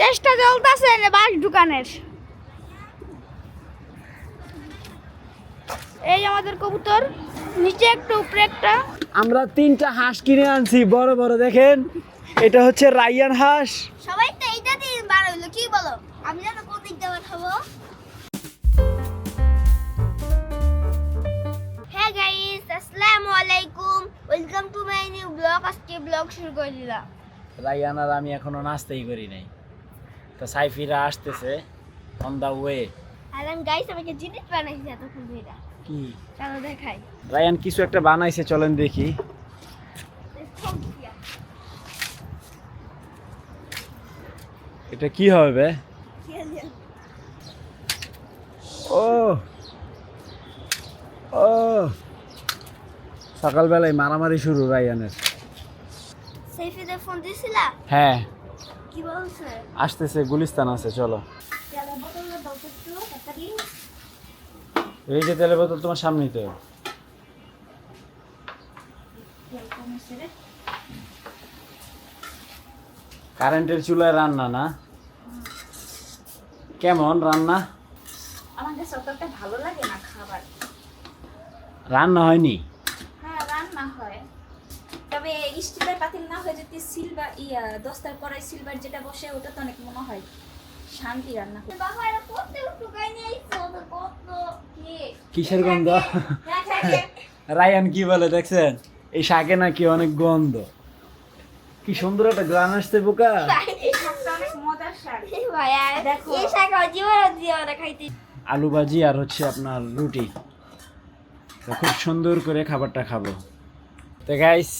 চেষ্টা চলতেছে বাস দোকানের এই আমাদের কবুতর নিচে একটা উপরে একটা। আমরা তিনটা হাঁস কিনে আনছি বড় বড় দেখেন। এটা হচ্ছে রাইয়ান হাঁস। সবাই তো এইটা দিয়ে বার হইল কি বলো? আমি জানো কোন দিক দিয়ে খাব হ্যাঁ গাইস আসসালামু আলাইকুম। Welcome to my new blog আজকে ব্লগ শুরু করে দিলাম। রাইয়ান আর আমি এখনও নাস্তাই করি নাই। তো সাইফিরা আসতেছে অন দা ওয়ে আর আমি গাইস আমাকে জিনিস বানাইছি এতক্ষণ ধরে কি? চলো দেখাই। রায়ান কিছু একটা বানাইছে চলেন দেখি। এটা কি হবে ও। ও। সকালবেলায় মারামারি শুরু রায়ানের। সেইফিদের ফোন দিছিলা? হ্যাঁ। কি বলছে? আসতেছে গুলিস্তান আছে চলো। এই যে তেলের বোতল তোমার সামনেই তো। কারেন্টের চুলায় রান্না না? কেমন রান্না? আমাদের সকালটা ভালো লাগে না খাবার। রান্না হয়নি? স্টিলের পাতিল না হয়ে যদি সিলভার ইয়া দস্তার কড়াই সিলভার যেটা বসে ওটা তো অনেক মনে হয় শান্তি রান্না করে বাবা এটা কত টুকাই নিয়ে আইছো? কত কি? কিসের গন্ধ? হ্যাঁ, হ্যাঁ, হ্যাঁ। রায়ান কি বলে দেখছেন? এই শাকে নাকি অনেক গন্ধ। কি সুন্দর একটা গ্রান আসছে বোকা। এই শাকটা অনেক মজার শাক। ভাইয়া দেখো। এই শাক আমার জীবনে খাইতে। আলু ভাজি আর হচ্ছে আপনার রুটি। তো খুব সুন্দর করে খাবারটা খাব। তো গাইস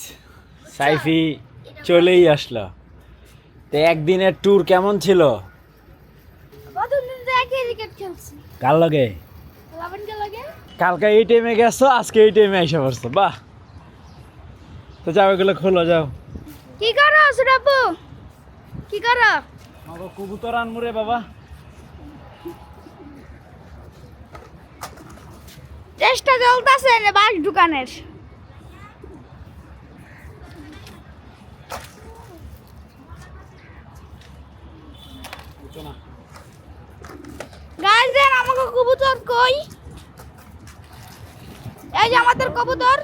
সাইফি চলেই আসলো। তো একদিনের ট্যুর কেমন ছিল? কার লগে? কালকে এই টাইমে গেছো আজকে এই টাইমে এসে পড়ছো বাহ। তো যাও এগুলো খোলো যাও। কি করো সুরাপু? কি করো? আমাকে কবুতর আনমু রে বাবা। চেষ্টা চলতেছে বাস দোকানের না। গাইস দেন আমাকে কবুতর কই? এই যে আমাদের কবুতর।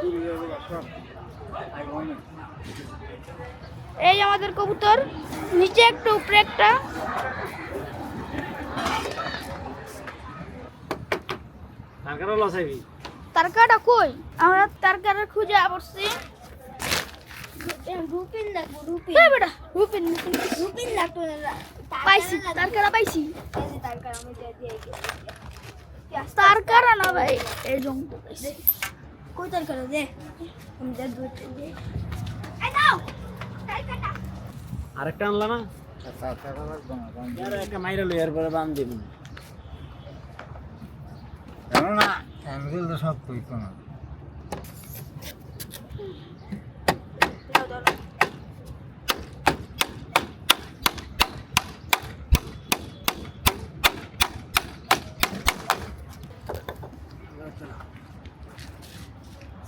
এই যে আমাদের কবুতর। নিচে একটা উপরে একটা। তারকাটা কই? আমরা তারকাটা খুঁজে পড়ছি রুপিন দেখব রুপিন। বেটা রুপিন রুপিন। দেখব পাইছি তারকারা পাইছি। তারকারা না ভাই এই জঙ্গ কই তারকারা? দে। আমি দে দুই দে এই দাও আরেকটা আনলা না? আরে একটা মাইরা লই এরপরে বান দিব। তো সব কইতো না।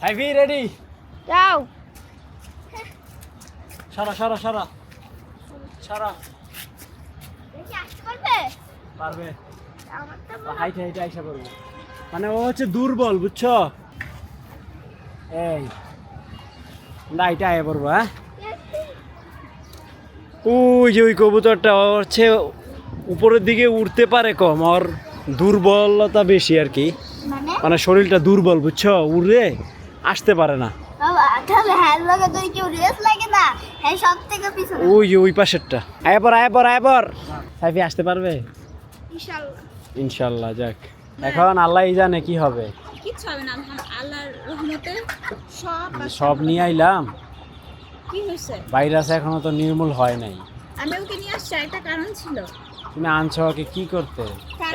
সাইফি রেডি যাও সারা সারা সারা সারা পারবে হাইটে হাইটে আইসা করব মানে ও হচ্ছে দুর্বল বুঝছ এই এটা আয় পড়ব হ্যাঁ ওই যে ওই কবুতরটা ও হচ্ছে উপরের দিকে উঠতে পারে কম ওর দুর্বলতা বেশি আর কি মানে মানে শরীরটা দুর্বল বুঝছ উড়ে আসতে পারে না। হ্যাঁ লাগে তুই কেউ রেস লাগে না? হ্যাঁ সব থেকে পিছনে। ওই ওই পাশেরটা। আয় পর আয় পর আয় পর। সাইফি আসতে পারবে? ইনশাআল্লাহ ইনশাল্লাহ যাক। এখন আল্লাহই জানে কি হবে। কিচ্ছু হবে না আল্লাহর রহমতে সব সব নিয়ে আইলাম। ভাইরাস এখনও তো নির্মূল হয় নাই। আমি ওকে নিয়ে আসছি একটা কারণ ছিল। তুমি আনছো ওকে কি করতে?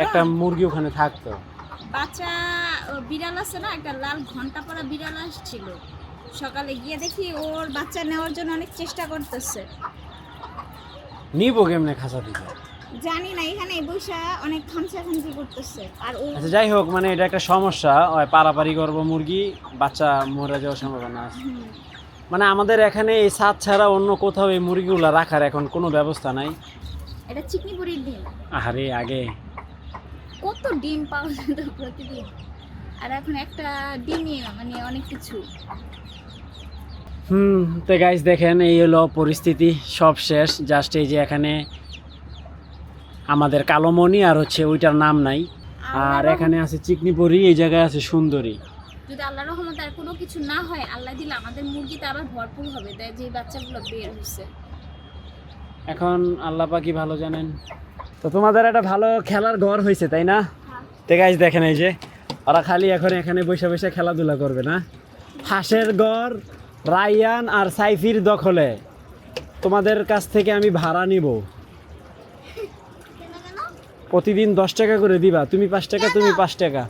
একটা মুরগি ওখানে থাকতো। বাচ্চা বিড়াল আছে না একটা লাল ঘণ্টা পরা বিড়াল আসছিল। সকালে গিয়ে দেখি ওর বাচ্চা নেওয়ার জন্য অনেক চেষ্টা করতেছে। নিবো কেমনে খাঁচা থেকে? জানি না এখানে বৈশা অনেক খামসা খামসি করতেছে। আর ও আচ্ছা যাই হোক মানে এটা একটা সমস্যা ওই পারাপারি করব মুরগি বাচ্চা মরে যাওয়ার সম্ভাবনা আছে। মানে আমাদের এখানে এই ছাদ ছাড়া অন্য কোথাও এই মুরগিগুলো রাখার এখন কোনো ব্যবস্থা নাই। এটা চিকনি পুরির ডিম। আরে আগে কত ডিম পাওয়া যেত প্রতিদিন? আর এখন একটা ডিমই মানে অনেক কিছু। হুম তো গাইজ দেখেন এই হলো পরিস্থিতি সব শেষ। জাস্ট এই যে এখানে আমাদের কালোমণি আর হচ্ছে ওইটার নাম নাই। আর এখানে আছে চিকনিপুরি এই জায়গায় আছে সুন্দরী। যদি আল্লাহ রহমতে আর কোনো কিছু না হয় আল্লাহ দিলে আমাদের মুরগিতে আবার ভরপুর হবে তাই যে বাচ্চাগুলো বের হচ্ছে এখন আল্লাহ পাকি ভালো জানেন। তো তোমাদের একটা ভালো খেলার ঘর হয়েছে তাই না? তো গাইজ দেখেন এই যে ওরা খালি এখন এখানে বসে বসে খেলাধুলা করবে না। হাঁসের ঘর রায়ান আর সাইফির দখলে। তোমাদের কাছ থেকে আমি ভাড়া নিব। কেন কেন প্রতিদিন দশ টাকা করে দিবা তুমি পাঁচ টাকা তুমি পাঁচ টাকা।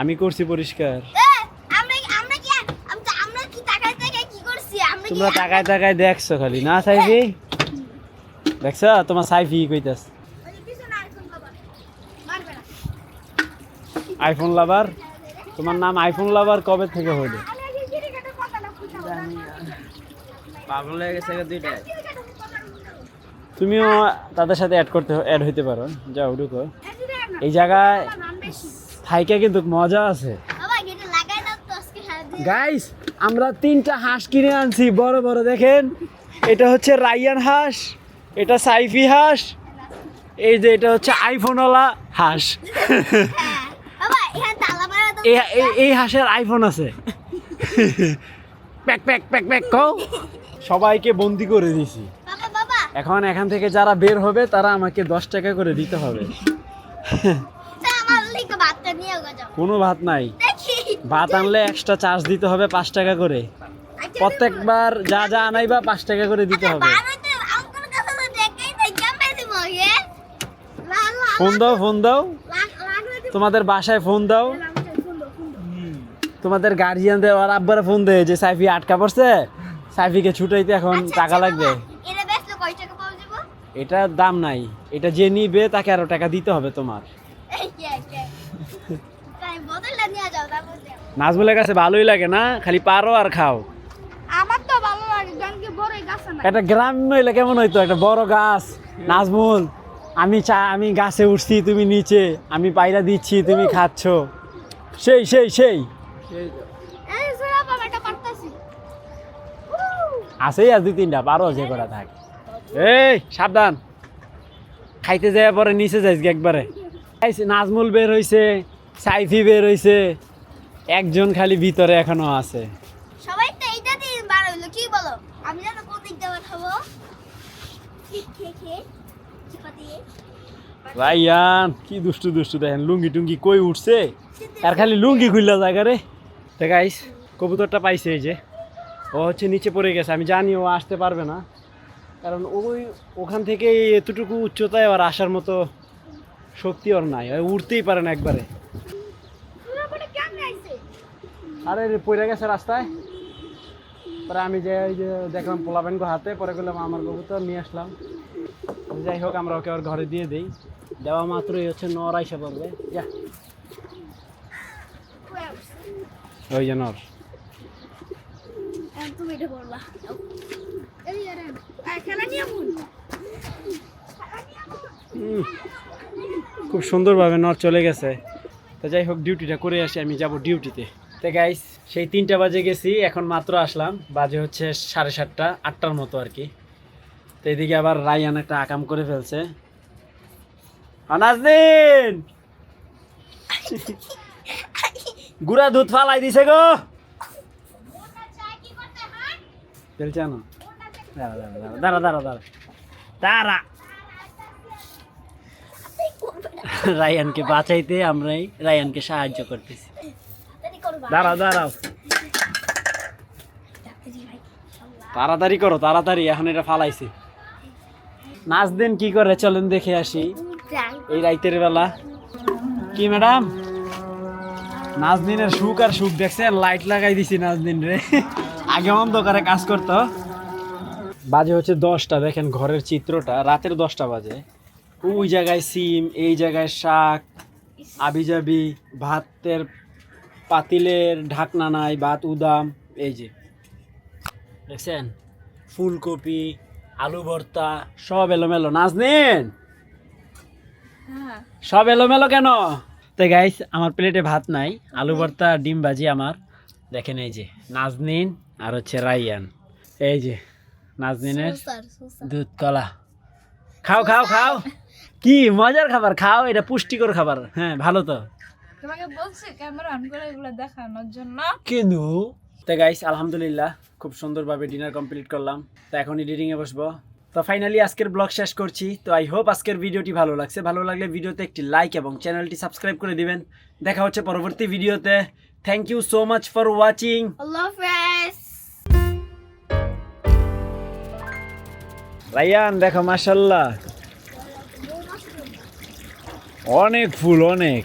আমি করছি এক তোমরা টাকায় টাকায় দেখছ খালি না সাইফি? দেখছ? তোমার সাইফি কইতাস আইফোন লাভার তোমার নাম আইফোন লাভার কবে থেকে হইল? পাগল হয়ে গেছে তুমিও তাদের সাথে অ্যাড করতে অ্যাড হইতে পারো। যাও ঢুকো। এই জায়গায় থাইকে কিন্তু মজা আছে বাবা গেটে লাগাই না তো আজকে সারাদিন গাইস আমরা তিনটা হাঁস কিনে আনছি। বড় বড় দেখেন। এটা হচ্ছে রাইয়ান হাঁস এটা সাইফি হাঁস এই যে এটা হচ্ছে আইফোনওয়ালা হাঁস। এই হাঁসের আইফোন আছে। প্যাক প্যাক প্যাক প্যাক কও। সবাইকে বন্দি করে দিছি। এখন এখান থেকে যারা বের হবে তারা আমাকে দশ টাকা করে দিতে হবে। কোনো ভাত নাই। ভাত আনলে এক্সট্রা চার্জ দিতে হবে পাঁচ টাকা করে। আচ্ছা, প্রত্যেকবার যা যা আনাইবা পাঁচ টাকা করে দিতে হবে। ফোন দাও ফোন দাও। তোমাদের বাসায় ফোন দাও। তোমাদের গার্জিয়ানদের আর আব্বারা ফোন দেয় যে সাইফি আটকা পড়ছে। সাইফিকে ছুটাইতে এখন টাকা লাগবে। এটা কয় টাকা পাওয়া যাবে? এটার দাম নাই। এটা যে নিবে তাকে আরও টাকা দিতে হবে তোমার এই কে কে কাই বোতলটা নিয়ে যাও তারপর দেও। নাজমুলের কাছে ভালোই লাগে না? খালি পারো আর খাও। আমার তো ভালো লাগে গান বড় গাছ না একটা গ্রাম হইলে কেমন হইতো? একটা বড় গাছ। নাজমুল আমি চা আমি গাছে উঠছি তুমি নিচে। আমি পায়রা দিচ্ছি তুমি খাচ্ছ। সেই সেই সেই। এটা আছেই আর দুই তিনটা পারো যে করা থাক। এই সাবধান। খাইতে যায় পরে নিচে যাইস একবারে। নাজমুল বের হইছে সাইফি বের হইছে। একজন খালি ভিতরে এখনও আছে। সবাই তো এইটা দিয়ে বার হইল কি বলো? আমি জানো কোন দিক দিয়ে চিপা দিয়ে। রাইয়ান কি দুষ্টু দুষ্টু দেখেন লুঙ্গি টুঙ্গি কই উঠছে? আর খালি লুঙ্গি খুললা জায়গা রে। তো গাইস কবুতরটা পাইছে এই যে। ও হচ্ছে নিচে পড়ে গেছে আমি জানি ও আসতে পারবে না। কারণ ওই ওখান থেকে এতটুকু উচ্চতায় আর আসার মতো শক্তি ওর নাই উঠতেই পারে না একবারে সুরা বলে কেমন আইছে আরে পড়ে গেছে রাস্তায়। পরে আমি যে ওই যে দেখলাম পোলা পোলাবেনগো হাতে পরে গেলাম আমার কবুতর নিয়ে আসলাম। যাই হোক আমরা ওকে ওর ঘরে দিয়ে দিই। দেওয়া মাত্রই হচ্ছে নর আইসা পড়বে। যা। ওই যে নর। খুব সুন্দরভাবে নর চলে গেছে। তো যাই হোক ডিউটিটা করে আসি আমি যাব ডিউটিতে। গাইস সেই তিনটা বাজে গেছি, এখন মাত্র আসলাম। বাজে হচ্ছে সাড়ে সাতটা, আটটার মতো আর কি। তো এদিকে আবার রায়ান একটা আকাম করে ফেলছে। গুড়া দুধ ফালাই দিছে গো! ফেলছে না? দাঁড়া দাঁড়া দাঁড়া দাঁড়া দাঁড়া। দাঁড়া! রায়ানকে বাঁচাইতে আমরাই, রায়ানকে সাহায্য করতেছি। দাঁড়াও তাড়াতাড়ি করো, তাড়াতাড়ি, এখন এটা ফালাইছি। নাচ দিন কি করে, চলেন দেখে আসি। এই রাইতের বেলা। কি ম্যাডাম? নাজদিনের সুখ আর সুখ দেখছেন, লাইট লাগাই দিছি নাজদিন রে। আগে অন্ধকারে কাজ করতো। বাজে হচ্ছে দশটা, দেখেন ঘরের চিত্রটা, রাতের দশটা বাজে। ওই জায়গায় সিম, এই জায়গায় শাক, আবিজাবি, ভাতের পাতিলের ঢাকনা নাই ভাত উদাম এই যে। দেখছেন? ফুলকপি আলু ভর্তা সব এলোমেলো। নাজনিন! হ্যাঁ। সব এলোমেলো কেন? তো গাইস আমার প্লেটে ভাত নাই আলু ভর্তা ডিম ভাজি আমার। দেখেন এই যে নাজনিন আর হচ্ছে রাইয়ান এই যে নাজনিনের দুধ কলা। খাও খাও খাও। কি মজার খাবার খাও এটা পুষ্টিকর খাবার। হ্যাঁ ভালো তো। তোমাকে বলছি ক্যামেরা অন করে এগুলো দেখানোর জন্য। কিন্তু তো গাইস আলহামদুলিল্লাহ খুব সুন্দরভাবে ডিনার কমপ্লিট করলাম। তো এখন এডিটিংয়ে বসবো। তো ফাইনালি আজকের ব্লগ শেষ করছি। তো আই হোপ আজকের ভিডিওটি ভালো লাগছে। ভালো লাগলে ভিডিওতে একটি লাইক এবং চ্যানেলটি সাবস্ক্রাইব করে দিবেন। দেখা হচ্ছে পরবর্তী ভিডিওতে thank you so much for watching Raiyan দেখো মাশাল্লাহ অনেক ফুল অনেক।